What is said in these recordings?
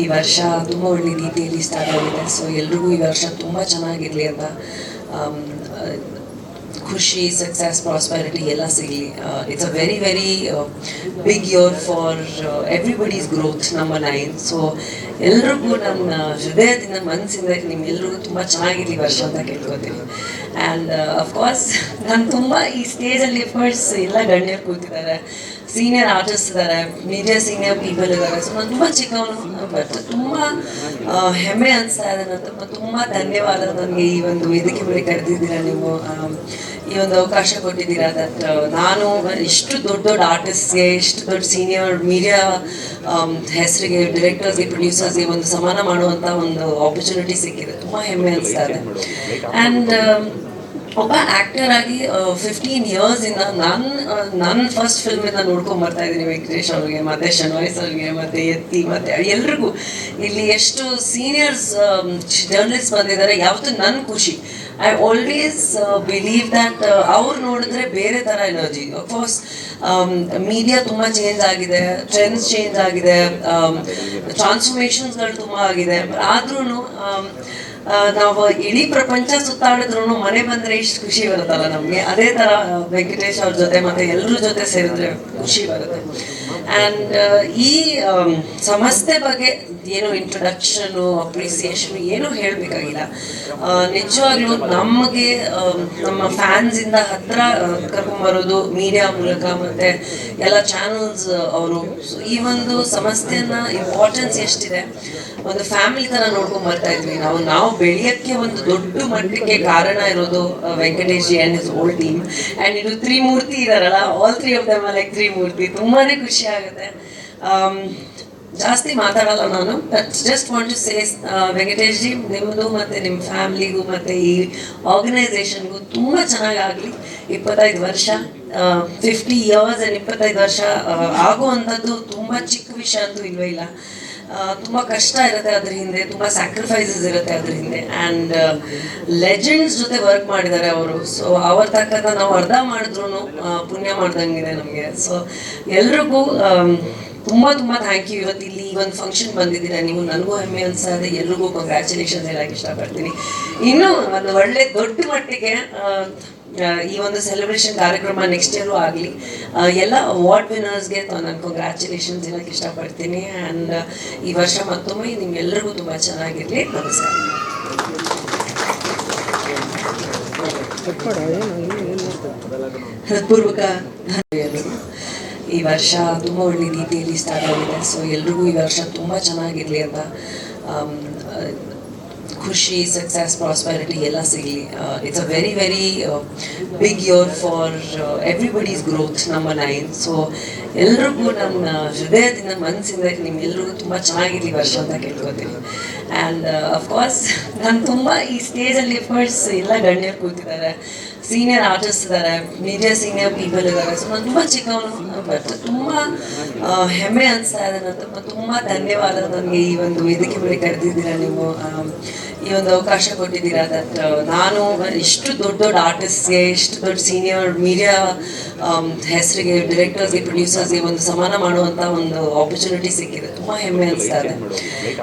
ಈ ವರ್ಷ ತುಂಬ ಒಳ್ಳೆ ರೀತಿಯಲ್ಲಿ ಸ್ಟಾರ್ಟ್ ಆಗಿದೆ. ಸೊ ಎಲ್ರಿಗೂ ಈ ವರ್ಷ ತುಂಬ ಚೆನ್ನಾಗಿರಲಿ ಅಂತ ಖುಷಿ ಸಕ್ಸಸ್ ಪ್ರಾಸ್ಪರಿಟಿ ಎಲ್ಲ ಸಿಗಲಿ. It's a very very big year for everybody's growth ನಮ್ಮ ನೈನ್ ಸೊ ಎಲ್ರಿಗೂ ನನ್ನ ಹೃದಯದಿಂದ ಮನಸ್ಸಿಂದ ನಿಮ್ಮೆಲ್ರಿಗೂ ತುಂಬ ಚೆನ್ನಾಗಿರಲಿ ವರ್ಷ ಅಂತ ಕೇಳ್ಕೊತೀನಿ. ಆ್ಯಂಡ್ ಅಫ್ಕೋರ್ಸ್ ನಾನು ತುಂಬ ಈ ಸ್ಟೇಜಲ್ಲಿ ಎಫರ್ಟ್ಸ್ ಎಲ್ಲ ಗಣ್ಯರು ಕೂತಿದ್ದಾರೆ. ಸೀನಿಯರ್ ಆರ್ಟಿಸ್ಟ್ ಇದ್ದಾರೆ ಮೀಡಿಯಾ ಸೀನಿಯರ್ ಪೀಪಲ್ ಇದ್ದಾರೆ. ಸೊ ನಾನು ತುಂಬ ಚಿಕ್ಕವನು ಬಟ್ ತುಂಬ ಹೆಮ್ಮೆ ಅನಿಸ್ತಾ ಇದೆ. ನಾನು ತುಂಬ ಧನ್ಯವಾದ ನನಗೆ ಈ ಒಂದು ವೇದಿಕೆ ಮೇಲೆ ಕರೆದಿದ್ದೀರಾ ನೀವು. ಈ ಒಂದು ಅವಕಾಶ ಕೊಟ್ಟಿದ್ದೀರಾ ದಟ್ ನಾನು ಇಷ್ಟು ದೊಡ್ಡ ದೊಡ್ಡ ಆರ್ಟಿಸ್ಟ್ಗೆ ಇಷ್ಟು ದೊಡ್ಡ ಸೀನಿಯರ್ ಮೀಡಿಯಾ ಹೆಸರಿಗೆ ಡೈರೆಕ್ಟರ್ಸ್ಗೆ ಪ್ರೊಡ್ಯೂಸರ್ಸ್ಗೆ ಒಂದು ಸಮಾನ ಮಾಡುವಂಥ ಒಂದು ಆಪರ್ಚುನಿಟಿ ಸಿಕ್ಕಿದೆ. ತುಂಬ ಹೆಮ್ಮೆ ಅನಿಸ್ತಾ ಇದೆ. ಆ್ಯಂಡ್ ಒಬ್ಬ ಆಕ್ಟರ್ ಆಗಿ ಫಿಫ್ಟೀನ್ ಇಯರ್ಸ್ ಇಂದ ನನ್ ನನ್ ಫಸ್ಟ್ ಫಿಲ್ಮ್ ಇಂದ ನೋಡ್ಕೊಂಡ್ ಬರ್ತಾ ಇದ್ದೀನಿ ವೆಂಕಟೇಶ್ ಅವ್ರಿಗೆ, ಮತ್ತೆ ಶನವಾಯ್ಸ್ ಅವ್ರಿಗೆ, ಮತ್ತೆ ಎತ್ತಿ ಮತ್ತೆ ಎಲ್ರಿಗೂ. ಇಲ್ಲಿ ಎಷ್ಟು ಸೀನಿಯರ್ಸ್ ಜರ್ನಲಿಸ್ಟ್ ಬಂದಿದ್ದಾರೆ, ಯಾವತ್ತು ನನ್ ಖುಷಿ. ಐ ಆಲ್ವೇಸ್ ಬಿಲೀವ್ ದಟ್ ಅವ್ರು ನೋಡಿದ್ರೆ ಬೇರೆ ಥರ ಎನರ್ಜಿ ಅಫ್ಕೋರ್ಸ್ ಮೀಡಿಯಾ ತುಂಬ ಚೇಂಜ್ ಆಗಿದೆ ಟ್ರೆಂಡ್ಸ್ ಚೇಂಜ್ ಆಗಿದೆ ಟ್ರಾನ್ಸ್ಫರ್ಮೇಷನ್ಸ್ಗಳು ತುಂಬ ಆಗಿದೆ. ಆದ್ರೂ ನಾವು ಇಡೀ ಪ್ರಪಂಚ ಸುತ್ತಾಡಿದ್ರು ಮನೆ ಬಂದ್ರೆ ಇಷ್ಟು ಖುಷಿ ಬರುತ್ತಲ್ಲ ನಮ್ಗೆ. ಅದೇ ತರ, ವೆಂಕಟೇಶ್ ಅವ್ರ ಜೊತೆ ಮತ್ತೆ ಎಲ್ಲರ ಜೊತೆ ಸೇರಿದ್ರೆ ಖುಷಿ ಬರುತ್ತೆ. ಅಂಡ್ ಈ ಸಮಸ್ಯೆ ಸಂಸ್ಥೆ ಬಗ್ಗೆ ಏನು ಇಂಟ್ರೊಡಕ್ಷನು ಅಪ್ರಿಸಿಯೇಷನ್ ಏನು ಹೇಳಬೇಕಾಗಿಲ್ಲ. ನಿಜವಾಗ್ಲೂ ನಮಗೆ ಆಮ್, ನಮ್ಮ ಫ್ಯಾನ್ಸ್ ಇಂದ ಹತ್ರ ಆ, ಕರ್ಕೊಂಬರೋದು ಮೀಡಿಯಾ ಮೂಲಕ ಮತ್ತೆ ಎಲ್ಲ ಚಾನಲ್ಸ್ ಅವರು. ಈ ಒಂದು ಸಮಸ್ಯೆನ ಇಂಪಾರ್ಟೆನ್ಸ್ ಎಷ್ಟಿದೆ? ಒಂದು ಫ್ಯಾಮಿಲಿ ತರ ನೋಡ್ಕೊಂಡ್ ಬರ್ತಾ ಇದ್ವಿ. ನಾವು ನಾವು ಬೆಳೆಯಕ್ಕೆ ಒಂದು ದೊಡ್ಡ ಮಟ್ಟಕ್ಕೆ ಕಾರಣ ಇರೋದು Venkatesh ji and is old team and ಇದು ತ್ರಿಮೂರ್ತಿ ಇದಾರಲ್ಲ all three of them like Trimurti. ತುಂಬಾನೇ ಖುಷಿ ಆಗುತ್ತೆ ಜಾಸ್ತಿ ಮಾತಾಡಲ್ಲ ನಾನು but just want to say Venkatesh ji ನಿಮ್ಮದು ಮತ್ತೆ ನಿಮ್ಮ ಫ್ಯಾಮಿಲಿಗೂ ಮತ್ತೆ ಈ ಆರ್ಗನೈಸೇಷನ್ಗೂ ತುಂಬ ಚೆನ್ನಾಗಾಗಲಿ. ಇಪ್ಪತ್ತೈದು ವರ್ಷ ಫಿಫ್ಟಿ ಇಯರ್ಸ್ ಆ್ಯಂಡ್ ಇಪ್ಪತ್ತೈದು ವರ್ಷ ಆಗುವಂಥದ್ದು ತುಂಬ ಚಿಕ್ಕ ವಿಷಯ ಅಂತೂ ಇಲ್ವೇ ಇಲ್ಲ. ತುಂಬ ಕಷ್ಟ ಇರುತ್ತೆ ಅದ್ರ ಹಿಂದೆ, ತುಂಬ ಸ್ಯಾಕ್ರಿಫೈಸಸ್ ಇರುತ್ತೆ ಅದ್ರ ಹಿಂದೆ. ಆ್ಯಂಡ್ ಲೆಜೆಂಡ್ಸ್ ಜೊತೆ ವರ್ಕ್ ಮಾಡಿದ್ದಾರೆ ಅವರು. ಸೊ ಅವ್ರ ತಕ್ಕಂಥ ನಾವು ಅರ್ಧ ಮಾಡಿದ್ರು ಪುಣ್ಯ ಮಾಡ್ದಂಗಿದೆ ನಮಗೆ. ಸೊ ಎಲ್ರಿಗೂ ತುಂಬ ತುಂಬ ಥ್ಯಾಂಕ್ ಯು ಇವತ್ತು ಇಲ್ಲಿ ಈ ಒಂದು ಫಂಕ್ಷನ್ ಬಂದಿದ್ದೀರಾ, ನೀವು ನನಗೂ ಹೆಮ್ಮೆ ಅನ್ಸದೆ ಎಲ್ರಿಗೂ ಕಂಗ್ರ್ಯಾಚುಲೇಷನ್ಸ್ ಹೇಳಕ್ಕೆ ಇಷ್ಟಪಡ್ತೀನಿ. ಇನ್ನೂ ಒಂದು ಒಳ್ಳೆ ದೊಡ್ಡ ಮಟ್ಟಿಗೆ ಈ ಒಂದು ಸೆಲೆಬ್ರೇಷನ್ ಕಾರ್ಯಕ್ರಮ ನೆಕ್ಸ್ಟ್ ಇಯರು ಆಗಲಿ. ಎಲ್ಲ ಅವಾರ್ಡ್ ವಿನ್ನರ್ಸ್ಗೆ ನಾನು ಕಂಗ್ರ್ಯಾಚುಲೇಷನ್ಸ್ ಹೇಳಕ್ಕೆ ಇಷ್ಟಪಡ್ತೀನಿ. ಆ್ಯಂಡ್ ಈ ವರ್ಷ ಮತ್ತೊಮ್ಮೆ ನಿಮ್ಗೆಲ್ಲರಿಗೂ ತುಂಬ ಚೆನ್ನಾಗಿರಲಿ. ನಮಸ್ಕಾರ. ಹೃತ್ಪೂರ್ವಕ ಈ ವರ್ಷ ತುಂಬ ಒಳ್ಳೆ ರೀತಿಯಲ್ಲಿ ಸ್ಟಾರ್ಟ್ ಆಗಿದೆ. ಸೊ ಎಲ್ರಿಗೂ ಈ ವರ್ಷ ತುಂಬ ಚೆನ್ನಾಗಿರಲಿ ಅಂತ ಖುಷಿ ಸಕ್ಸಸ್ ಪ್ರಾಸ್ಪೆರಿಟಿ ಎಲ್ಲ ಸಿಗಲಿ. It's a very very big year for everybody's growth ನಮ್ಮ ನೈನ್ ಸೊ ಎಲ್ರಿಗೂ ನಮ್ಮ ಹೃದಯದಿಂದ, ಮನಸ್ಸಿಂದ ನಿಮ್ಗೆಲ್ರಿಗೂ ತುಂಬ ಚೆನ್ನಾಗಿರಲಿ ವರ್ಷ ಅಂತ ಕೇಳ್ಕೊತೀನಿ. ಆ್ಯಂಡ್ ಅಫ್ಕೋರ್ಸ್ ನಾನು ತುಂಬ ಈ ಸ್ಟೇಜಲ್ಲಿ ಎಫರ್ಟ್ಸ್ ಎಲ್ಲ ಗಣ್ಯರು ಕೂತಿದ್ದಾರೆ. ಸೀನಿಯರ್ ಆರ್ಟಿಸ್ಟ್ ಇದ್ದಾರೆ ಮೀಡಿಯಾ ಸೀನಿಯರ್ ಪೀಪಲ್ ಇದ್ದಾರೆ ಸೊ ನಾನು ತುಂಬ ಚಿಕ್ಕವನು ಬಟ್ ತುಂಬ ಹೆಮ್ಮೆ ಅನಿಸ್ತಾ ಇದೆ ನಾನು ತುಂಬ ತುಂಬ ಧನ್ಯವಾದ ನನಗೆ ಈ ಒಂದು ವೇದಿಕೆ ಮೇಲೆ ಕರೆದಿದ್ದೀರಾ ನೀವು. ಈ ಒಂದು ಅವಕಾಶ ಕೊಟ್ಟಿದ್ದೀರಾ. ದಟ್ ನಾನು ಇಷ್ಟು ದೊಡ್ಡ ದೊಡ್ಡ ಆರ್ಟಿಸ್ಟ್ಗೆ ಇಷ್ಟು ದೊಡ್ಡ ಸೀನಿಯರ್ ಮೀಡಿಯಾ ಹೆಸರಿಗೆ ಡೈರೆಕ್ಟರ್ಸ್ಗೆ ಪ್ರೊಡ್ಯೂಸರ್ಸ್ಗೆ ಒಂದು ಸಮಾನ ಮಾಡುವಂಥ ಒಂದು ಆಪರ್ಚುನಿಟಿ ಸಿಕ್ಕಿದೆ. ತುಂಬ ಹೆಮ್ಮೆ ಅನಿಸ್ತಾ ಇದೆ.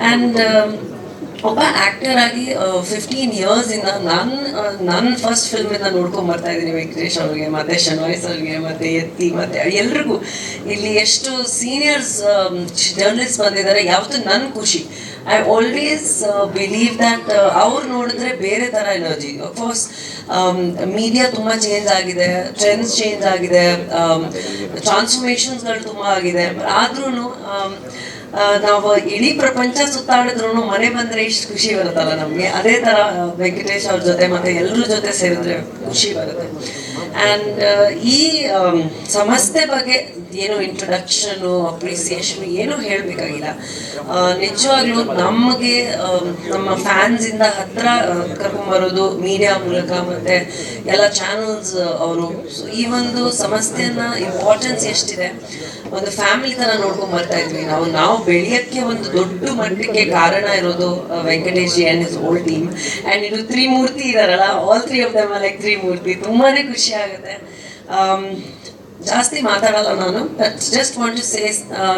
ಆ್ಯಂಡ್ ಒಬ್ಬ ಆಕ್ಟರ್ ಆಗಿ ಫಿಫ್ಟೀನ್ ಇಯರ್ಸ್ ಇಂದ ನನ್ನ ನನ್ನ ಫಸ್ಟ್ ಫಿಲ್ಮ್ ಇಂದ ನೋಡ್ಕೊಂಡ್ ಬರ್ತಾ ಇದ್ದೀನಿ ವೆಂಕಟೇಶ್ ಅವ್ರಿಗೆ, ಮತ್ತೆ ಶನವಾಯ್ಸ್ ಅವ್ರಿಗೆ ಮತ್ತೆ ಎತ್ತಿ ಮತ್ತೆ ಎಲ್ರಿಗೂ. ಇಲ್ಲಿ ಎಷ್ಟು ಸೀನಿಯರ್ಸ್ ಜರ್ನಲಿಸ್ಟ್ ಬಂದಿದ್ದಾರೆ, ಯಾವತ್ತು ನನ್ನ ಖುಷಿ. ಐ ಆಲ್ವೇಸ್ ಬಿಲೀವ್ ದಟ್ ಅವ್ರು ನೋಡಿದ್ರೆ ಬೇರೆ ಥರ ಎನರ್ಜಿ ಅಫ್ಕೋರ್ಸ್ ಮೀಡಿಯಾ ತುಂಬ ಚೇಂಜ್ ಆಗಿದೆ ಟ್ರೆಂಡ್ಸ್ ಚೇಂಜ್ ಆಗಿದೆ ಟ್ರಾನ್ಸ್ಫರ್ಮೇಷನ್ಸ್ಗಳು ತುಂಬ ಆಗಿದೆ. ಆದ್ರೂ ನಾವು ಇಡೀ ಪ್ರಪಂಚ ಸುತ್ತಾಡಿದ್ರು ಮನೆ ಬಂದ್ರೆ ಇಷ್ಟು ಖುಷಿ ಬರುತ್ತಲ್ಲ ನಮ್ಗೆ. ಅದೇ ತರ ವೆಂಕಟೇಶ್ ಅವ್ರ ಜೊತೆ ಮತ್ತೆ ಎಲ್ಲರ ಜೊತೆ ಸೇರಿದ್ರೆ ಖುಷಿ ಬರುತ್ತೆ. ಅಂಡ್ ಈ ಸಮಸ್ಯೆ ಬಗ್ಗೆ ಏನು ಇಂಟ್ರೊಡಕ್ಷನ್ ಅಪ್ರಿಸಿಯೇಷನ್ ಏನು ಹೇಳಬೇಕಾಗಿಲ್ಲ. ನಿಜವಾಗ್ಲೂ ನಮಗೆ ನಮ್ಮ ಫ್ಯಾನ್ಸ್ ಇಂದ ಹತ್ರ ಕರ್ಕೊಂಡ್ಬರೋದು ಮೀಡಿಯಾ ಮೂಲಕ ಮತ್ತೆ ಎಲ್ಲ ಚಾನಲ್ಸ್ ಅವರು. ಈ ಒಂದು ಸಮಸ್ಯೆಯನ್ನ ಇಂಪಾರ್ಟೆನ್ಸ್ ಎಷ್ಟಿದೆ? ಒಂದು ಫ್ಯಾಮಿಲಿ ತರ ನೋಡ್ಕೊಂಡ್ ಬರ್ತಾ ಇದ್ವಿ. ನಾವು ನಾವು ಬೆಳೆಯಕ್ಕೆ ಒಂದು ದೊಡ್ಡ ಮಟ್ಟಕ್ಕೆ ಕಾರಣ ಇರೋದು Venkatesh ji and is old team and ಇದು ತ್ರಿಮೂರ್ತಿ ಇದಾರಲ್ಲ all three of them like Trimurti. ತುಂಬಾನೇ ಖುಷಿ ಆಗುತ್ತೆ. ಜಾಸ್ತಿ ಮಾತಾಡಲ್ಲ ನಾನು but just want to say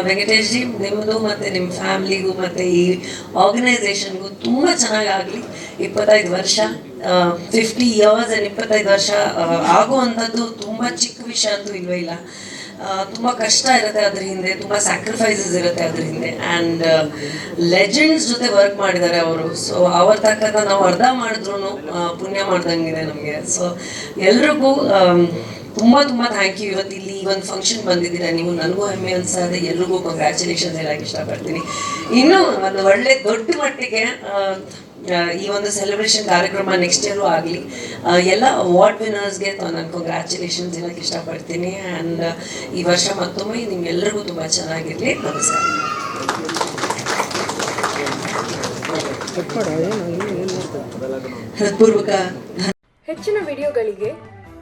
Venkatesh ji ನಿಮ್ಮದು ಮತ್ತು ನಿಮ್ಮ ಫ್ಯಾಮ್ಲಿಗೂ ಮತ್ತು ಈ ಆರ್ಗನೈಸೇಷನ್ಗೂ ತುಂಬ ಚೆನ್ನಾಗಾಗಲಿ. ಇಪ್ಪತ್ತೈದು ವರ್ಷ ಫಿಫ್ಟಿ ಇಯರ್ಸ್ ಆ್ಯಂಡ್ ಇಪ್ಪತ್ತೈದು ವರ್ಷ ಆಗುವಂಥದ್ದು ತುಂಬ ಚಿಕ್ಕ ವಿಷಯ ಅಂತೂ ಇಲ್ವೇ ಇಲ್ಲ. ತುಂಬ ಕಷ್ಟ ಇರುತ್ತೆ ಅದ್ರ ಹಿಂದೆ, ತುಂಬ ಸ್ಯಾಕ್ರಿಫೈಸಸ್ ಇರುತ್ತೆ ಅದ್ರ ಹಿಂದೆ. ಆ್ಯಂಡ್ ಲೆಜೆಂಡ್ಸ್ ಜೊತೆ ವರ್ಕ್ ಮಾಡಿದ್ದಾರೆ ಅವರು. ಸೊ ಅವ್ರ ತಕ್ಕಂಥ ನಾವು ಅರ್ಧ ಮಾಡಿದ್ರು ಪುಣ್ಯ ಮಾಡ್ದಂಗಿದೆ ನಮಗೆ. ಸೊ ಎಲ್ರಿಗೂ ತುಂಬ ತುಂಬ ಥ್ಯಾಂಕ್ ಯು ಇವತ್ತು ಇಲ್ಲಿ ಈ ಒಂದು ಫಂಕ್ಷನ್ ಬಂದಿದ್ದೀರ. ನೀವು ನನಗೂ ಹೆಮ್ಮೆ ಅನ್ಸದೆ ಎಲ್ರಿಗೂ ಕಂಗ್ರ್ಯಾಚುಲೇಷನ್ಸ್ ಹೇಳಕ್ಕೆ ಇಷ್ಟಪಡ್ತೀನಿ. ಇನ್ನೂ ಒಂದು ಒಳ್ಳೆ ದೊಡ್ಡ ಮಟ್ಟಿಗೆ ಈ ಒಂದು ಸೆಲೆಬ್ರೇಷನ್ ಕಾರ್ಯಕ್ರಮ ನೆಕ್ಸ್ಟ್ ಇಯರು ಆಗಲಿ ಎಲ್ಲ ಅವಾರ್ಡ್ ವಿನ್ನರ್ಸ್ಗೆ ನಾನು ಕಂಗ್ರ್ಯಾಚುಲೇಷನ್ಸ್ ಹೇಳಕ್ಕೆ ಇಷ್ಟಪಡ್ತೀನಿ. ಆ್ಯಂಡ್ ಈ ವರ್ಷ ಮತ್ತೊಮ್ಮೆ ನಿಮ್ಗೆಲ್ರಿಗೂ ತುಂಬ ಚೆನ್ನಾಗಿರಲಿ. ನಮಸ್ಕಾರ. ಹೃತ್ಪೂರ್ವಕ ಹೆಚ್ಚಿನ ವಿಡಿಯೋಗಳಿಗೆ